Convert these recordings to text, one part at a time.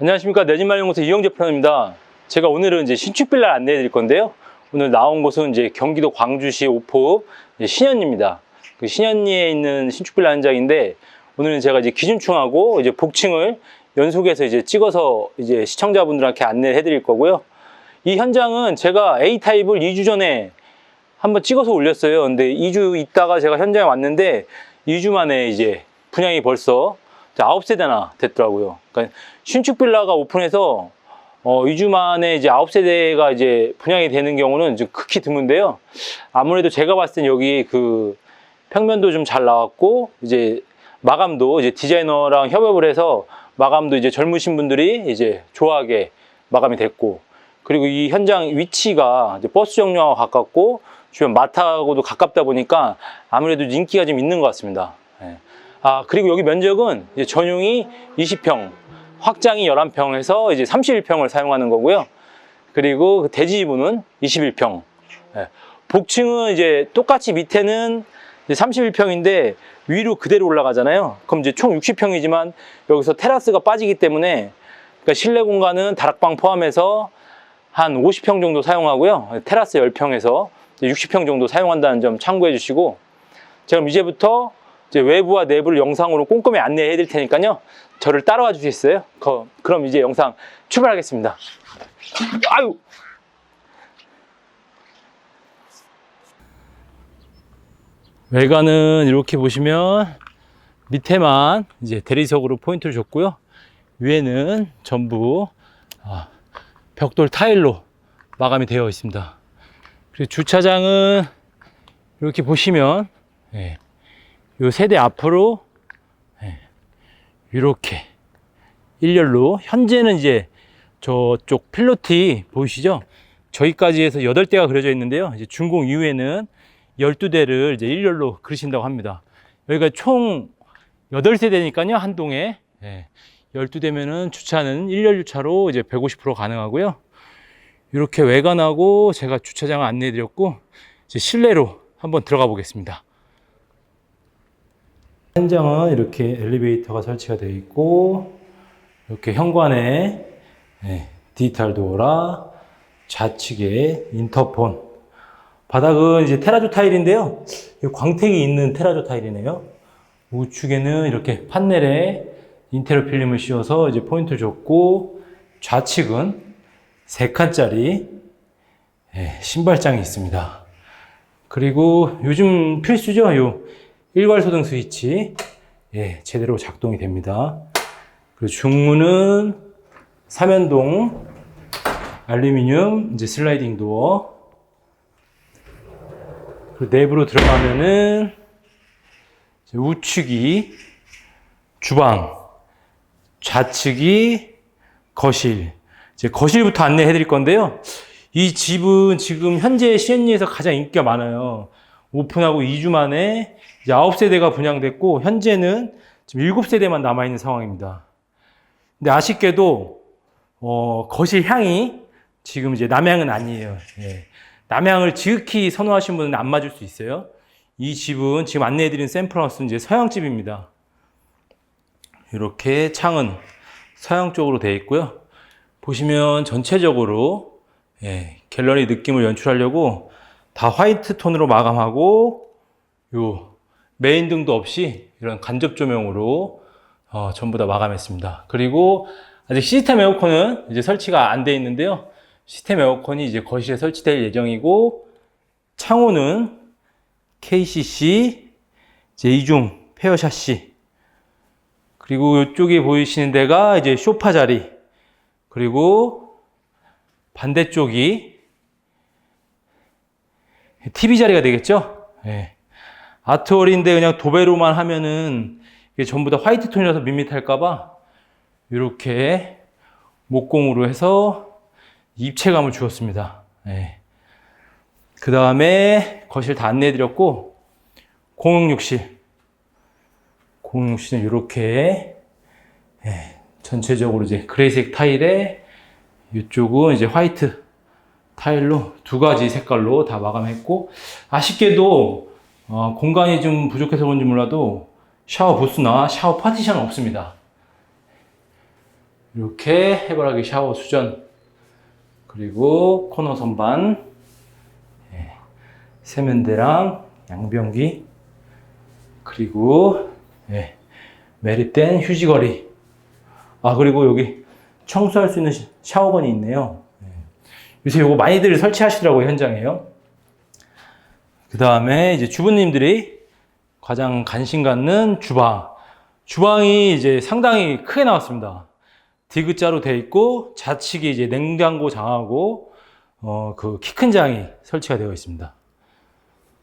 안녕하십니까 내집마을연구소 이영재 프로입니다. 제가 오늘은 이제 신축 빌라 안내해 드릴 건데요. 오늘 나온 곳은 이제 경기도 광주시 오포 이제 신현리입니다. 그 신현리에 있는 신축 빌라 현장인데 오늘은 제가 이제 기준층하고 이제 복층을 연속해서 이제 찍어서 이제 시청자분들한테 안내를 해 드릴 거고요. 이 현장은 제가 A 타입을 2주 전에 한번 찍어서 올렸어요. 근데 2주 있다가 제가 현장에 왔는데 2주 만에 이제 분양이 벌써 9세대나 됐더라고요. 그러니까 신축 빌라가 오픈해서 어, 2주 만에 이제 9세대가 이제 분양이 되는 경우는 좀 극히 드문데요. 아무래도 제가 봤을 땐 여기 그 평면도 좀 잘 나왔고 이제 마감도 이제 디자이너랑 협업을 해서 마감도 이제 젊으신 분들이 이제 좋아하게 마감이 됐고 그리고 이 현장 위치가 버스 정류하고 가깝고 주변 마트하고도 가깝다 보니까 아무래도 인기가 좀 있는 것 같습니다. 예. 아 그리고 여기 면적은 이제 전용이 20평, 확장이 11평에서 이제 31평을 사용하는 거고요. 그리고 그 대지부는 21평. 예. 복층은 이제 똑같이 밑에는 31평인데 위로 그대로 올라가잖아요. 그럼 이제 총 60평이지만 여기서 테라스가 빠지기 때문에 그러니까 실내 공간은 다락방 포함해서 한 50평 정도 사용하고요. 테라스 10평에서 60평 정도 사용한다는 점 참고해 주시고 제가 그럼 이제부터 이제 외부와 내부를 영상으로 꼼꼼히 안내해 드릴 테니까요. 저를 따라와 주시겠어요? 거- 그럼 이제 영상 출발하겠습니다. 아유! 외관은 이렇게 보시면 밑에만 이제 대리석으로 포인트를 줬고요. 위에는 전부 아, 벽돌 타일로 마감이 되어 있습니다. 그리고 주차장은 이렇게 보시면 예, 요 세대 앞으로 예, 이렇게 일렬로 현재는 이제 저쪽 필로티 보이시죠? 저기까지 해서 8대가 그려져 있는데요. 이제 준공 이후에는 12대를 이제 일렬로 그리신다고 합니다. 여기가 총 8세대니까요, 한 동에. 예, 12대면은 주차는 일렬 주차로 이제 150% 가능하고요. 이렇게 외관하고 제가 주차장을 안내해 드렸고, 이제 실내로 한번 들어가 보겠습니다. 현장은 이렇게 엘리베이터가 설치가 되어 있고, 이렇게 현관에 예, 디지털 도어라, 좌측에 인터폰, 바닥은 이제 테라조 타일인데요. 이 광택이 있는 테라조 타일이네요. 우측에는 이렇게 판넬에 인테리어 필름을 씌워서 이제 포인트를 줬고, 좌측은 세 칸짜리 예, 신발장이 있습니다. 그리고 요즘 필수죠. 요 일괄소등 스위치 예, 제대로 작동이 됩니다. 그리고 중문은 삼연동 알루미늄 이제 슬라이딩 도어 그리고 내부로 들어가면은 우측이 주방, 좌측이 거실. 이제 거실부터 안내해 드릴 건데요. 이 집은 지금 현재 시엔리에서 가장 인기가 많아요. 오픈하고 2주 만에 이제 9세대가 분양됐고 현재는 지금 7세대만 남아 있는 상황입니다. 근데 아쉽게도 어, 거실 향이 지금 이제 남향은 아니에요. 예. 남향을 지극히 선호하시는 분은 안 맞을 수 있어요. 이 집은 지금 안내해드린 샘플하우스는 이제 서양집입니다. 이렇게 창은 서양 쪽으로 되어 있고요. 보시면 전체적으로 예, 갤러리 느낌을 연출하려고 다 화이트 톤으로 마감하고 요 메인 등도 없이 이런 간접 조명으로 어, 전부 다 마감했습니다. 그리고 아직 시스템 에어컨은 이제 설치가 안 돼 있는데요. 시스템 에어컨이 이제 거실에 설치될 예정이고 창호는 KCC 이중 페어 샤시 그리고 이쪽에 보이시는 데가 이제 쇼파 자리 그리고 반대쪽이 TV 자리가 되겠죠? 예. 아트월인데 그냥 도배로만 하면은 이게 전부 다 화이트 톤이라서 밋밋할까봐 이렇게 목공으로 해서 입체감을 주었습니다. 그 다음에 거실 다 안내해드렸고 공용욕실 공용욕실은 이렇게 예, 전체적으로 이제 그레이색 타일에 이쪽은 이제 화이트 타일로 두 가지 색깔로 다 마감했고 아쉽게도 어, 공간이 좀 부족해서 그런지 몰라도 샤워 부스나 샤워 파티션은 없습니다. 이렇게 해바라기 샤워 수전 그리고 코너 선반 예, 세면대랑 양변기 그리고 예, 매립된 휴지거리 아 그리고 여기 청소할 수 있는 시- 샤워건이 있네요 예. 요새 이거 많이들 설치하시더라고요 현장에요 그 다음에 이제 주부님들이 가장 관심 갖는 주방 주방이 이제 상당히 크게 나왔습니다 디귿자로 되어 있고 좌측이 이제 냉장고 장하고 어, 그 키 큰 장이 설치가 되어 있습니다.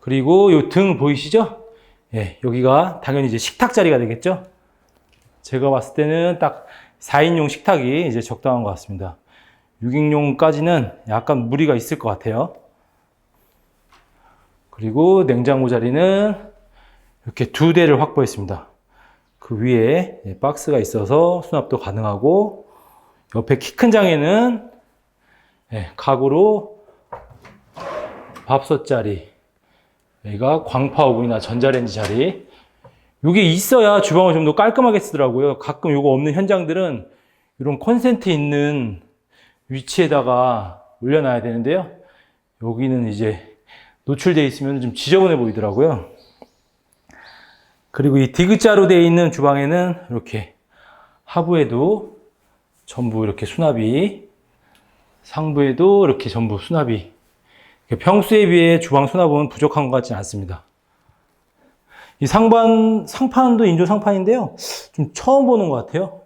그리고 이등 보이시죠? 예, 여기가 당연히 이제 식탁 자리가 되겠죠? 제가 봤을 때는 딱 4인용 식탁이 이제 적당한 것 같습니다. 6인용까지는 약간 무리가 있을 것 같아요. 그리고 냉장고 자리는 이렇게 두 대를 확보했습니다. 그 위에 예, 박스가 있어서 수납도 가능하고 옆에 키 큰 장에는 예, 가구로 밥솥 자리 여기가 광파 오븐이나 전자레인지 자리 이게 있어야 주방을 좀 더 깔끔하게 쓰더라고요 가끔 이거 없는 현장들은 이런 콘센트 있는 위치에다가 올려놔야 되는데요 여기는 이제 노출되어 있으면 좀 지저분해 보이더라고요 그리고 이 디귿자로 되어 있는 주방에는 이렇게 하부에도 전부 이렇게 수납이 상부에도 이렇게 전부 수납이 평수에 비해 주방 수납은 부족한 것 같지는 않습니다. 이 상반 상판도 인조 상판인데요. 좀 처음 보는 것 같아요.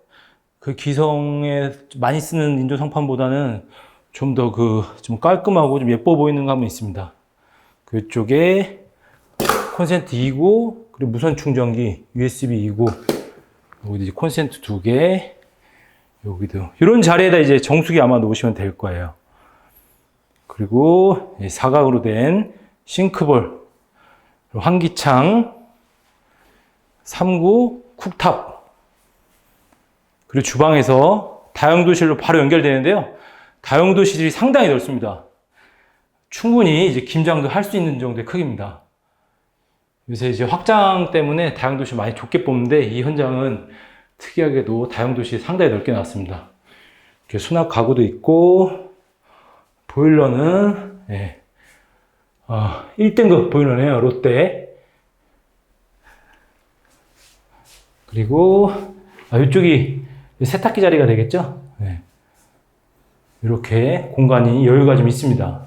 그 기성에 많이 쓰는 인조 상판보다는 좀 더 그 좀 깔끔하고 좀 예뻐 보이는 감은 있습니다. 그쪽에 콘센트 2구 그리고 무선 충전기 USB 2구 여기도 이제 콘센트 두 개 여기도 이런 자리에다 이제 정수기 아마 놓으시면 될 거예요. 그리고 이 사각으로 된 싱크볼 환기창 3구 쿡탑 그리고 주방에서 다용도실로 바로 연결되는데요. 다용도실이 상당히 넓습니다. 충분히 이제 김장도 할 수 있는 정도의 크기입니다. 요새 이제 확장 때문에 다용도실 많이 좁게 뽑는데 이 현장은 특이하게도 다용도실이 상당히 넓게 나왔습니다. 이렇게 수납 가구도 있고 보일러는 예, 어, 1등급 보일러네요 롯데 그리고 아, 이쪽이 세탁기 자리가 되겠죠 네. 이렇게 공간이 여유가 좀 있습니다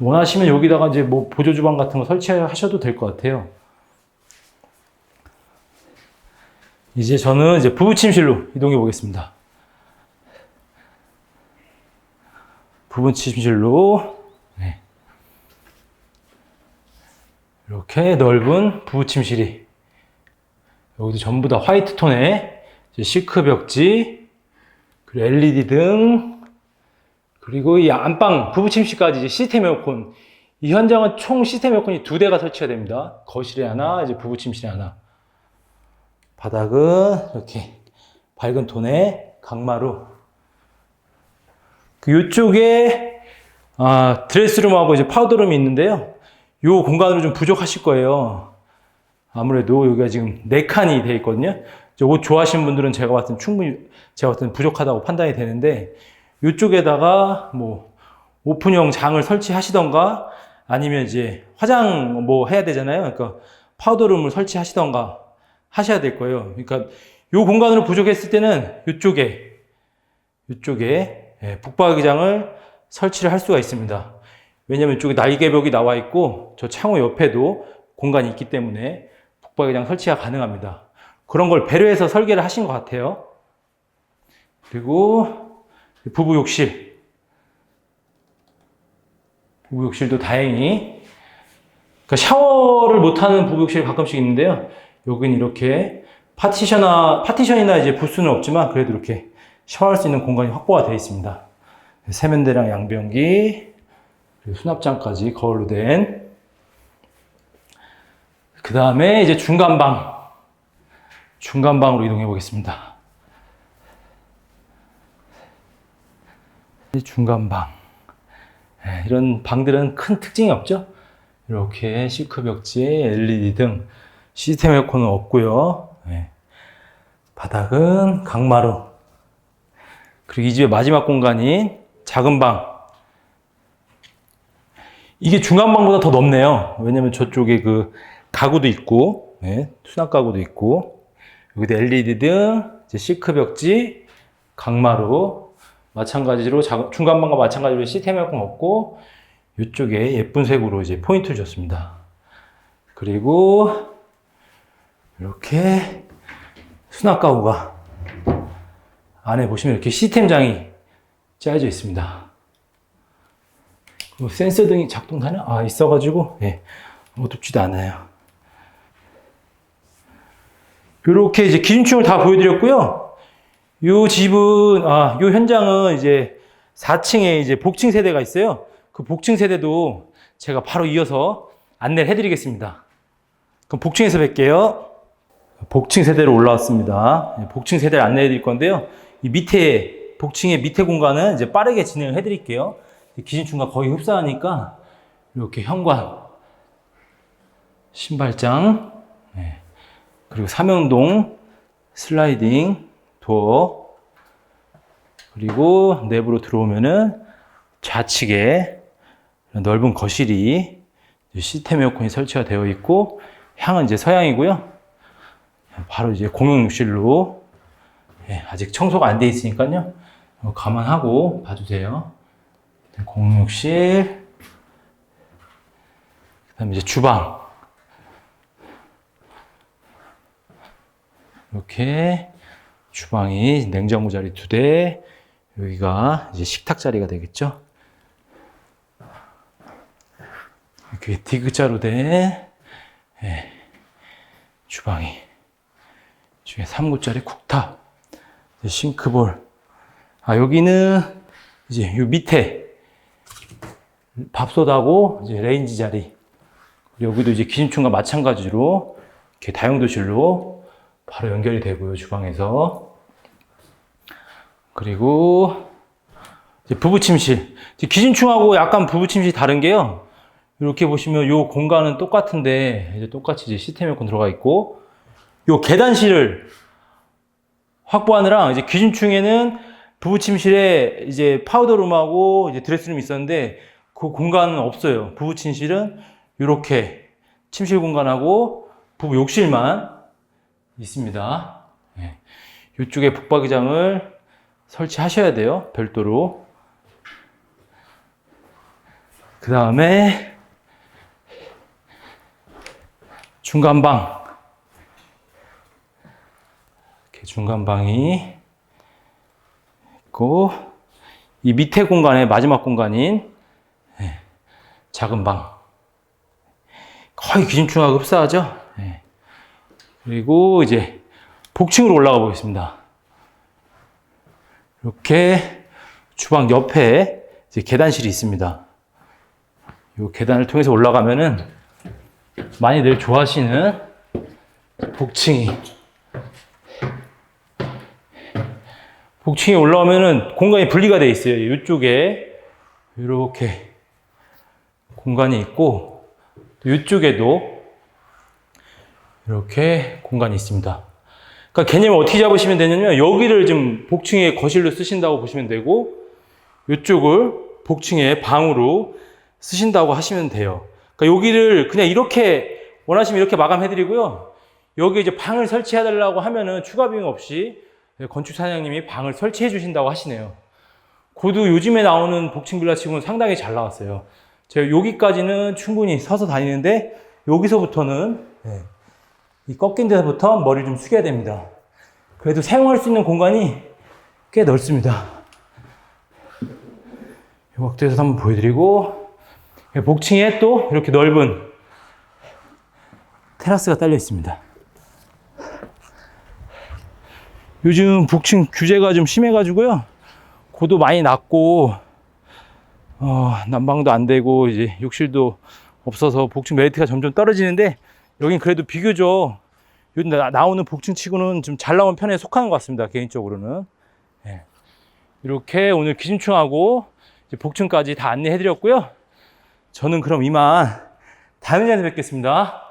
원하시면 여기다가 이제 뭐 보조 주방 같은 거 설치하셔도 될 것 같아요. 이제 저는 이제 부부 침실로 이동해 보겠습니다. 부부 침실로 네. 이렇게 넓은 부부 침실이 여기도 전부 다 화이트 톤의 시크 벽지 그리고 LED 등 그리고 이 안방 부부 침실까지 이제 시스템 에어컨. 이 현장은 총 시스템 에어컨이 두 대가 설치가 됩니다. 거실에 하나, 이제 부부 침실에 하나. 바닥은 이렇게 밝은 톤의 강마루. 그 이쪽에 아, 드레스룸하고 이제 파우더룸이 있는데요. 요 공간으로 좀 부족하실 거예요. 아무래도 여기가 지금 네 칸이 되어 있거든요. 옷 좋아하시는 분들은 제가 봤을 땐 충분히 제가 봤을 땐 부족하다고 판단이 되는데 이쪽에다가 뭐 오픈형 장을 설치하시던가 아니면 이제 화장 뭐 해야 되잖아요. 그러니까 파우더룸을 설치하시던가 하셔야 될 거예요. 그러니까 요 공간으로 부족했을 때는 이쪽에 이쪽에 예, 북박이장을 설치를 할 수가 있습니다. 왜냐면 이쪽에 날개벽이 나와 있고 저 창호 옆에도 공간이 있기 때문에 북박이장 설치가 가능합니다. 그런 걸 배려해서 설계를 하신 것 같아요. 그리고 부부 욕실. 부부 욕실도 다행히. 그러니까 샤워를 못하는 부부 욕실이 가끔씩 있는데요. 여기는 이렇게 파티션이나, 파티션이나 이제 부스는 없지만 그래도 이렇게 샤워할 수 있는 공간이 확보가 되어 있습니다. 세면대랑 양변기, 수납장까지 거울로 된. 그 다음에 이제 중간방. 중간방으로 이동해 보겠습니다. 이 중간방. 예, 이런 방들은 큰 특징이 없죠? 이렇게 시크 벽지에 LED 등 시스템 에어컨은 없고요. 예. 바닥은 강마루 그리고 이 집의 마지막 공간인 작은 방. 이게 중간 방보다 더 넓네요. 왜냐면 저쪽에 그 가구도 있고, 네, 수납 가구도 있고, 여기도 LED 등, 이제 시크 벽지, 강마루, 마찬가지로 작- 중간 방과 마찬가지로 시스템 에어컨 없고, 이쪽에 예쁜 색으로 이제 포인트를 줬습니다. 그리고 이렇게 수납 가구가 안에 보시면 이렇게 시스템 장이 짜여져 있습니다. 그리고 센서 등이 작동하나? 아, 있어가지고, 예, 어둡지도 않아요. 이렇게 이제 기준층을 다 보여드렸고요. 요 집은, 아, 요 현장은 이제 4층에 이제 복층 세대가 있어요. 그 복층 세대도 제가 바로 이어서 안내를 해드리겠습니다. 그럼 복층에서 뵐게요. 복층 세대로 올라왔습니다. 예, 복층 세대를 안내해 드릴 건데요. 이 밑에, 복층의 밑에 공간은 이제 빠르게 진행을 해 드릴게요. 기준층과 거의 흡사하니까 이렇게 현관, 신발장, 예, 그리고 삼연동 슬라이딩 도어, 그리고 내부로 들어오면은 좌측에 넓은 거실이 시스템 에어컨이 설치가 되어 있고 향은 이제 서양이고요. 바로 이제 공용 욕실로 예, 아직 청소가 안 돼 있으니까요. 어, 감안하고 봐주세요. 네, 공용 욕실, 그다음에 이제 주방 이렇게 주방이 냉장고 자리 두 대, 여기가 이제 식탁 자리가 되겠죠. 이렇게 디귿자로 된 예, 주방이. 중에 3구짜리 쿡탑 싱크볼. 아 여기는 이제 요 밑에 밥솥하고 이제 레인지 자리. 여기도 이제 기준층과 마찬가지로 이렇게 다용도실로 바로 연결이 되고요 주방에서. 그리고 부부침실. 이제 기준층하고 약간 부부침실이 다른 게요. 이렇게 보시면 요 공간은 똑같은데 이제 똑같이 이제 시스템 에어컨 들어가 있고 요 계단실을 확보하느라 이제 기준층에는 부부 침실에 이제 파우더룸하고 이제 드레스룸이 있었는데 그 공간은 없어요. 부부 침실은 이렇게 침실 공간하고 부부 욕실만 있습니다. 네. 이쪽에 북박이장을 설치하셔야 돼요. 별도로. 그 다음에 중간방. 이렇게 중간방이 있고, 이 밑에 공간의 마지막 공간인 예, 작은 방. 거의 기준층하고 흡사하죠? 예. 그리고 이제 복층으로 올라가 보겠습니다. 이렇게 주방 옆에 이제 계단실이 있습니다. 이 계단을 통해서 올라가면은 많이들 좋아하시는 복층이 복층에 올라오면은 공간이 분리가 되어 있어요. 이쪽에 이렇게 공간이 있고 또 이쪽에도 이렇게 공간이 있습니다. 그러니까 개념을 어떻게 잡으시면 되냐면 여기를 좀 복층의 거실로 쓰신다고 보시면 되고 이쪽을 복층의 방으로 쓰신다고 하시면 돼요. 그러니까 여기를 그냥 이렇게 원하시면 이렇게 마감해드리고요. 여기 이제 방을 설치해달라고 하면은 추가 비용 없이 건축 사장님이 방을 설치해 주신다고 하시네요. 고도 요즘에 나오는 복층 빌라 치고는 상당히 잘 나왔어요. 제가 여기까지는 충분히 서서 다니는데 여기서부터는 네, 이 꺾인 데서부터 머리를 좀 숙여야 됩니다. 그래도 사용할 수 있는 공간이 꽤 넓습니다. 이 각도에서 한번 보여드리고 복층에 또 이렇게 넓은 테라스가 딸려 있습니다. 요즘 복층 규제가 좀 심해가지고요. 고도 많이 낮고, 어, 난방도 안 되고, 이제 욕실도 없어서 복층 메리트가 점점 떨어지는데, 여긴 그래도 비교적 요즘 나, 나오는 복층 치고는 좀 잘 나온 편에 속하는 것 같습니다. 개인적으로는. 예. 이렇게 오늘 기준층하고 이제 복층까지 다 안내해 드렸고요. 저는 그럼 이만 다음 시간에 뵙겠습니다.